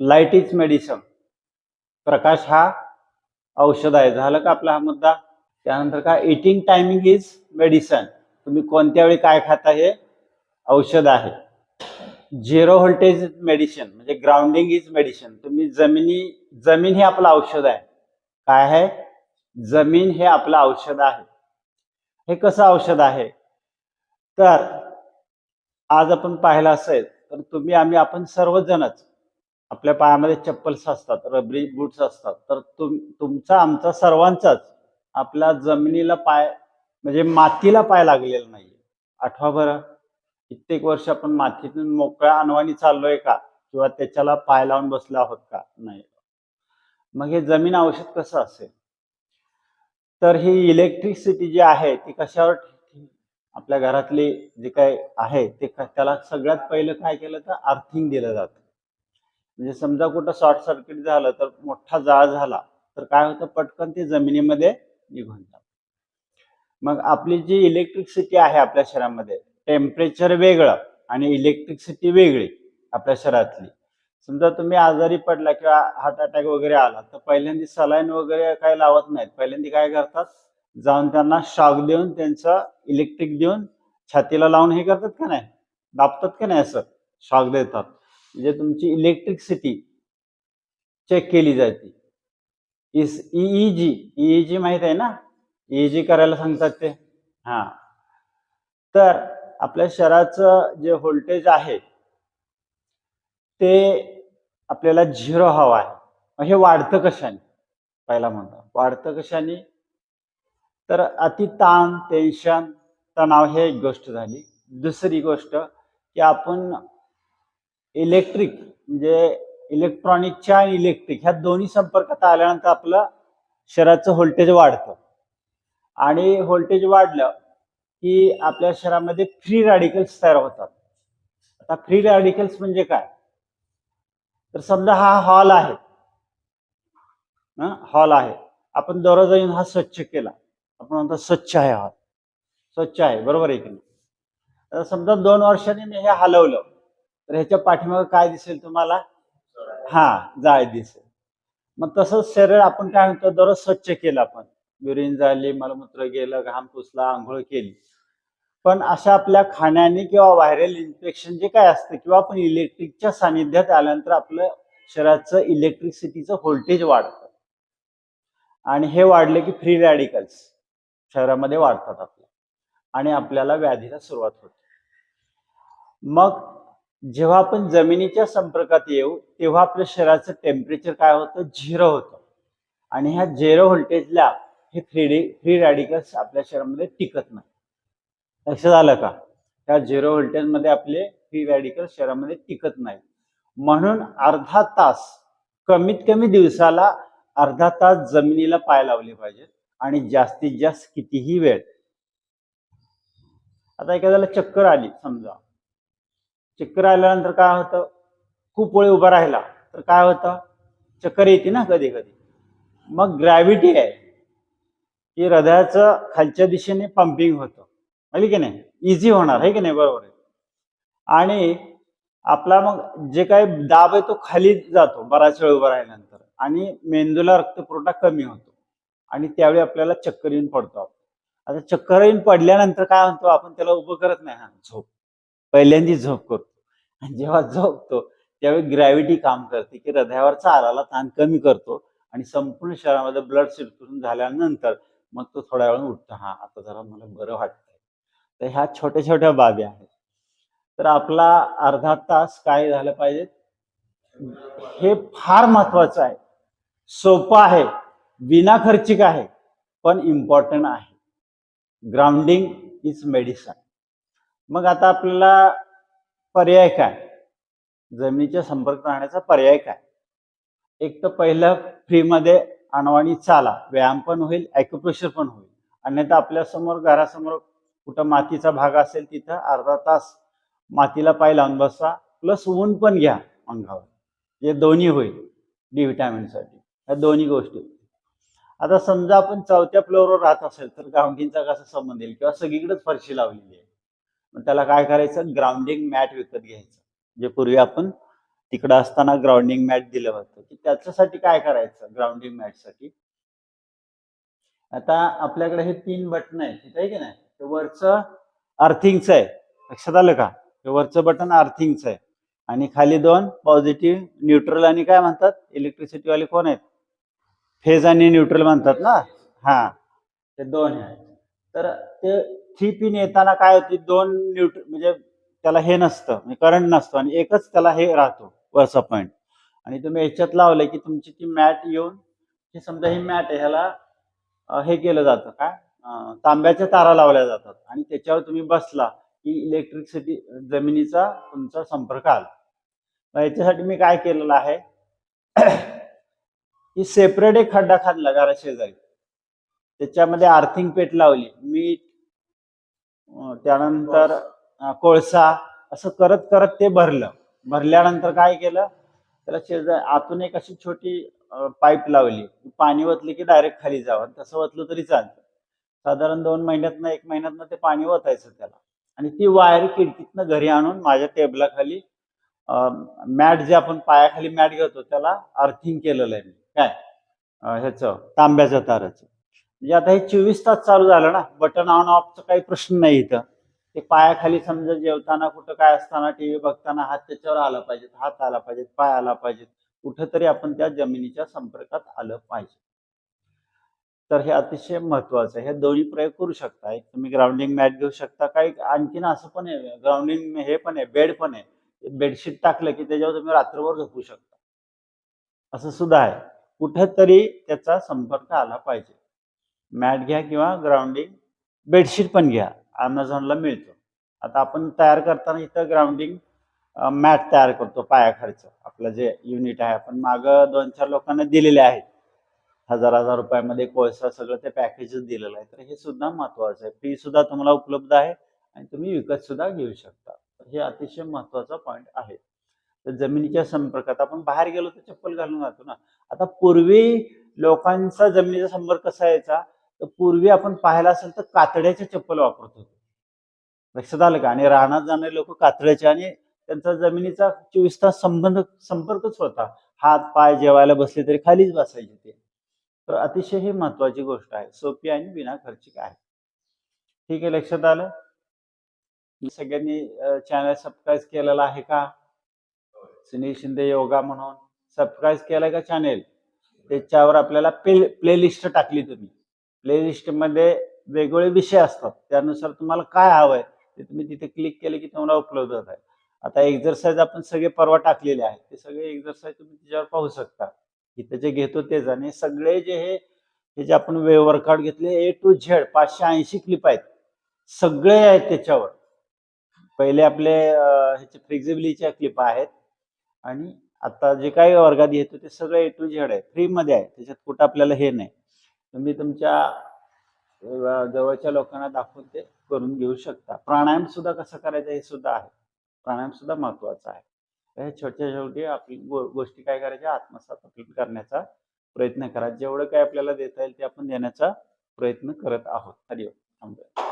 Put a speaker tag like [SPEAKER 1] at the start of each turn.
[SPEAKER 1] Light is medicine प्रकाश हा औषध आहे. झालं का आपला हा मुद्दा? त्यानंतर का इटिंग टायमिंग इज मेडिसन तुम्ही कोणत्या वेळी काय खाता हे औषध आहे. झिरो व्होल्टेज मेडिसिन म्हणजे ग्राउंडिंग इज मेडिसिन तुम्ही जमिनी जमीन हे आपलं औषध आहे. काय आहे? जमीन हे आपलं औषध आहे. हे कसं औषध आहे? तर आज आपण पाहिलं असेल तर तुम्ही आम्ही आपण सर्वजणच आपल्या पायामध्ये चप्पल्स असतात रबरी बूट्स असतात. तर तुम तुमचा आमचा सर्वांचाच आपल्या जमिनीला पाय म्हणजे मातीला पाय लागलेला नाहीये. आठवा बरं कित्येक वर्ष आपण मातीतून मोकळ्या अनवाणी चाललोय का? किंवा त्याच्याला पाय लावून बसला आहोत का? नाही. मग हे जमीन औषध कसं असेल? तर ही इलेक्ट्रिसिटी जी आहे ती कशावर आपल्या घरातले जे काय आहे ते त्याला सगळ्यात पहिलं काय केलं तर अर्थिंग दिलं जातं. म्हणजे समजा कुठं शॉर्ट सर्किट झालं तर मोठा जाळ झाला तर काय होतं? पटकन ते जमिनीमध्ये निघून जात. मग आपली जी इलेक्ट्रिसिटी आहे आपल्या शरीरामध्ये टेम्परेचर वेगळं आणि इलेक्ट्रिसिटी वेगळी आपल्या शरीरातली समजा तुम्ही आजारी पडला किंवा हार्ट अटॅक वगैरे आला तर पहिल्यांदा सलाईन वगैरे काही लावत नाहीत. पहिल्यांदा काय करतात? जाऊन त्यांना शॉक देऊन त्यांचं इलेक्ट्रिक देऊन छातीला लावून हे करतात का नाही? दाबतात का नाही असं? शॉक देतात. म्हणजे तुमची इलेक्ट्रिसिटी चेक केली जाते. इस ईईजी ईईजी माहीत आहे ना? ईईजी करायला सांगतात ते. हा. तर आपल्या शरीराचं जे व्होल्टेज आहे ते आपल्याला झिरो हवा आहे. हे वाढतं कशाने? पहिला म्हणतो. वाढतं कशाने? तर अति ताण टेन्शन तणाव हे एक गोष्ट झाली. दुसरी गोष्ट की आपण इलेक्ट्रिक म्हणजे इलेक्ट्रॉनिकच्या आणि इलेक्ट्रिक ह्या दोन्ही संपर्कात आल्यानंतर आपलं शरीराचं व्होल्टेज वाढतं. आणि व्होल्टेज वाढलं की आपल्या शरीरामध्ये फ्री रॅडिकल्स तयार होतात. आता फ्री रॅडिकल्स म्हणजे काय? तर समजा हा हॉल आहे. हॉल आहे. आपण दररोज येऊन हा स्वच्छ केला. आपण म्हणतो स्वच्छ आहे हॉल स्वच्छ आहे बरोबर आहे की नाही? आता समजा दोन वर्षांनी मी हे हलवलं. तर ह्याच्या पाठीमागे काय दिसेल तुम्हाला? हा जाळ दिसेल. मग तसंच शरीर आपण काय म्हणतो दररोज स्वच्छ केलं आपण. युरिन झाली मलमूत्र गेलं घाम पुसला आंघोळ केली. पण अशा आपल्या खाण्याने किंवा व्हायरल इन्फेक्शन जे काय असतं किंवा आपण इलेक्ट्रिकच्या सानिध्यात आल्यानंतर आपलं शरीराचं इलेक्ट्रिसिटीचं व्होल्टेज वाढतं. आणि हे वाढले की फ्री रॅडिकल्स. शरीरामध्ये वाढतात आपल्या. आणि आपल्याला व्याधीला सुरुवात होते. मग जेव्हा आपण जमिनीच्या संपर्कात येऊ तेव्हा आपल्या शरीराचं टेम्परेचर काय होतं? झिरो होतं. आणि ह्या झिरो व्होल्टेजला हे फ्री फ्री रॅडिकल्स आपल्या शरीरामध्ये टिकत नाही. लक्षात आलं का? त्या झिरो व्होल्टेजमध्ये आपले फ्री रॅडिकल शरीरामध्ये टिकत नाही. म्हणून अर्धा तास कमीत कमी दिवसाला अर्धा तास जमिनीला पाय लावले पाहिजेत. आणि जास्तीत जास्त कितीही वेळ. आता एखाद्याला चक्कर आली समजा. चक्कर आल्यानंतर काय होतं? खूप वेळ उभा राहिला तर काय होतं? चक्कर येते ना कधी कधी मग ग्रॅव्हिटी आहे. की हृदयाचं खालच्या दिशेने पंपिंग होतं. आहे की नाही? इझी होणार आहे की नाही? बरोबर आहे. आणि आपला मग जे काही दाब आहे तो खाली जातो बराच वेळ उभा राहिल्यानंतर. आणि मेंदूला रक्तपुरवठा कमी होतो. आणि त्यावेळी आपल्याला चक्कर येऊन पडतो आपण. आता चक्कर येऊन पडल्यानंतर काय म्हणतो आपण त्याला उभं करत नाही. हा झोप. पहिल्यांदी झोप करतो. आणि जेव्हा झोपतो त्यावेळी ग्रॅव्हिटी काम करते की हृदयावरचा आराला ताण कमी करतो आणि संपूर्ण शरीरामध्ये ब्लड सर्क्युलेशन झाल्यानंतर मग तो थोड्या वेळ उठतो. हा आता जरा मला बरं वाटतंय. तर ह्या छोट्या छोट्या बाबी आहेत. तर आपला अर्धा तास काय झालं पाहिजे? हे फार महत्वाचं आहे. सोपं आहे. विनाखर्चिक आहे पण इम्पॉर्टंट आहे. ग्राउंडिंग इज मेडिसन मग आता आपल्याला पर्याय काय? जमिनीच्या संपर्क राहण्याचा पर्याय काय? एक तर पहिलं फ्रीमध्ये अनवाणी चाला व्यायाम पण होईल ॲक्युप्रेशर पण होईल. अन्यथा आपल्यासमोर घरासमोर कुठं मातीचा भाग असेल तिथं अर्धा तास मातीला पाय लावून बसा प्लस ऊन पण घ्या अंगावर. हे दोन्ही होईल डी व्हिटॅमिनसाठी ह्या दोन्ही गोष्टी. आता समजा आपण चौथ्या फ्लोअरवर राहत असेल तर ग्राउंडिंगचा कसा संबंध येईल? किंवा सगळीकडेच फरशी लावलेली आहे. मग त्याला काय करायचं? ग्राउंडिंग मॅट विकत घ्यायचं. जे पूर्वी आपण तिकडं असताना ग्राउंडिंग मॅट दिलं होतं. की त्याच्यासाठी काय करायचं ग्राउंडिंग मॅटसाठी आता आपल्याकडे हे तीन बटन आहेत. ठीक आहे की नाही? ते वरचं अर्थिंगचं आहे. लक्षात आलं का? हे वरचं बटन अर्थिंगचं आहे. आणि खाली दोन पॉझिटिव्ह न्यूट्रल आणि काय म्हणतात? इलेक्ट्रिसिटी वाले कोण आहेत? फेज आणि न्यूट्रल म्हणतात ना? हा. ते दोन आहेत. तर ते थ्री पिन येताना काय होती? दोन न्यूट्र म्हणजे त्याला हे नसतं म्हणजे करंट नसतो आणि एकच त्याला हे राहतो वरचा पॉईंट आणि तुम्ही याच्यात लावलं की तुमची ती मॅट येऊन हे समजा ही मॅट आहे ह्याला हे केलं जातं काय तांब्याच्या तारा लावल्या जातात आणि त्याच्यावर तुम्ही बसला की इलेक्ट्रिसिटी जमिनीचा तुमचा संपर्क आला. मग याच्यासाठी मी काय केलेलं आहे? की सेपरेट एक खड्डा खाल्ला घरा शेजारी त्याच्यामध्ये आर्थिंग पेट लावली. मीठ त्यानंतर कोळसा असं करत करत ते भरलं. भरल्यानंतर काय केलं? त्याला शेजार आतून एक अशी छोटी पाईप लावली. पाणी ओतली की डायरेक्ट खाली जावं. तसं ओतलं तरी चालतं. साधारण दोन महिन्यातनं एक महिन्यातनं ते पाणी ओतायचं त्याला. आणि ती वायर खिडकीतनं घरी आणून माझ्या टेबलाखाली मॅट जे आपण पायाखाली मॅट घेतो त्याला अर्थिंग केलेलं आहे मी. काय? ह्याच ह्याचं तांब्याच्या ताराचं. म्हणजे आता हे चोवीस तास चालू झालं ना बटन ऑन ऑफचा काही प्रश्न नाही इथं. ते पायाखाली समजा जेवताना कुठं काय असताना टीव्ही बघताना हात त्याच्यावर आला पाहिजे हात आला पाहिजे पाय आला पाहिजे कुठंतरी आपण त्या जमिनीच्या संपर्कात आलं पाहिजे. तर हे अतिशय महत्वाचं आहे. हे दोन्ही प्रयोग करू शकता. एक तुम्ही ग्राउंडिंग मॅट घेऊ शकता काही आणखीन असं पण आहे ग्राउंडिंग हे पण आहे बेड पण आहे. बेडशीट टाकलं की त्याच्यावर तुम्ही रात्रभर झोपू शकता. असं सुद्धा आहे. कुठंतरी त्याचा संपर्क आला पाहिजे. मॅट घ्या किंवा ग्राउंडिंग बेडशीट पण घ्या अमेझॉनला मिळतो. आता आपण तयार करताना इथं ग्राउंडिंग मॅट तयार करतो पायाखालचं आपलं जे युनिट आहे आपण मागं दोन चार लोकांना दिलेले आहेत. हजार हजार रुपयामध्ये कोळसा सगळं ते पॅकेजच दिलेलं आहे. तर हे सुद्धा महत्वाचं आहे. फी सुद्धा तुम्हाला उपलब्ध आहे आणि तुम्ही विकत सुद्धा घेऊ शकता. तर हे अतिशय महत्त्वाचा पॉईंट आहे. तर जमिनीच्या संपर्कात. आपण बाहेर गेलो तर चप्पल घालून जातो ना. आता पूर्वी लोकांचा जमिनीचा संपर्क कसा यायचा? तर पूर्वी आपण पाहायला असेल तर कातड्याचे चप्पल वापरत होतो. लक्षात आलं का? आणि राहण्यात जाणारे लोक कातड्याचे आणि त्यांचा जमिनीचा चोवीस तास संबंध संपर्कच होता. हात पाय जेवायला बसले तरी खालीच बसायचे ते. तर अतिशय ही महत्वाची गोष्ट आहे. सोपी आणि विना खर्चिक आहे. ठीक आहे लक्षात आलं? सगळ्यांनी चॅनल सबस्क्राईब केलेला आहे का? सुनील शिंदे योगा म्हणून सबस्क्राईब केलं का चॅनेल त्याच्यावर आपल्याला प्ले प्लेलिस्ट टाकली तुम्ही. प्लेलिस्टमध्ये वेगवेगळे विषय असतात. त्यानुसार तुम्हाला काय हवंय ते तुम्ही तिथे क्लिक केले की तुम्हाला उपलब्ध होत आहे. आता एक्झरसाईज आपण सगळे परवा टाकलेले आहेत. ते सगळे एक्झरसाईज तुम्ही त्याच्यावर पाहू शकता. इथे जे घेतो तेच. आणि सगळे जे हे हे जे आपण वे वर्कआउट घेतले ए टू झेड पाचशे ऐंशी क्लिप आहेत. सगळे आहेत त्याच्यावर. पहिले आपले ह्याचे फ्लेक्झिबिलिटीच्या क्लिप आहेत. आणि आता जे काही वर्गात येतो ते सगळं ए टू झेड आहे फ्रीमध्ये आहे त्याच्यात कुठं आपल्याला हे नाही. तुम्ही तुमच्या जवळच्या लोकांना दाखवून ते करून घेऊ शकता. प्राणायाम सुद्धा कसं करायचं हे सुद्धा आहे. प्राणायाम सुद्धा महत्त्वाचा आहे. हे छोट्या छोटी आपली गो गोष्टी काय करायच्या? आत्मसात आपण करण्याचा प्रयत्न करा. जेवढं काय आपल्याला देता येईल ते आपण देण्याचा प्रयत्न करत आहोत. हरिओम. थांबूया.